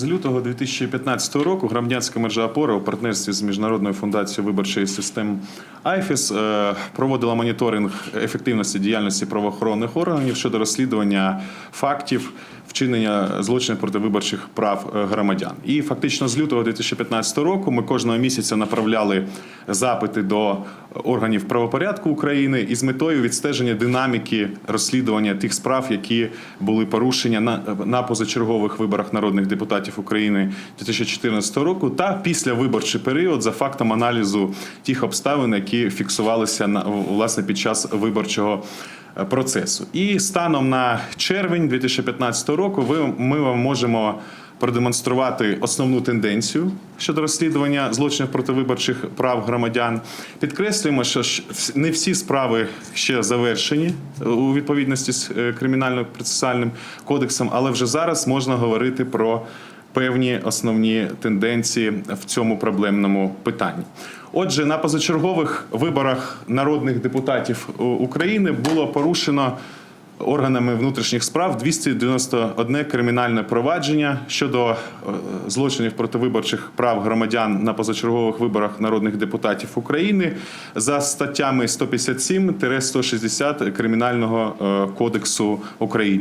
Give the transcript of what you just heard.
З лютого 2015 року громадянська мережа опора у партнерстві з міжнародною фундацією виборчої системи АЙФІС е, проводила моніторинг ефективності діяльності правоохоронних органів щодо розслідування фактів вчинення злочинів проти виборчих прав е, громадян. І фактично з лютого 2015 року ми кожного місяця направляли запити до органів правопорядку України із метою відстеження динаміки розслідування тих справ, які були порушені на, на позачергових виборах народних депутатів України 2014 року, та після виборчий період за фактом аналізу тих обставин, які фіксувалися на власне під час виборчого процесу. І станом на червень 2015 року ви ми вам можемо продемонструвати основну тенденцію щодо розслідування злочинів проти виборчих прав громадян. Підкреслюємо, що не всі справи ще завершені е, у відповідності з е, кримінально-процесуальним кодексом, але вже зараз можна говорити про певні основні тенденції в цьому проблемному питанні. Отже, на позачергових виборах народних депутатів України було порушено органами внутрішніх справ 291 кримінальне провадження щодо е, злочинів проти виборчих прав громадян на позачергових виборах народних депутатів України за статтями 157-160 Кримінального е, кодексу України.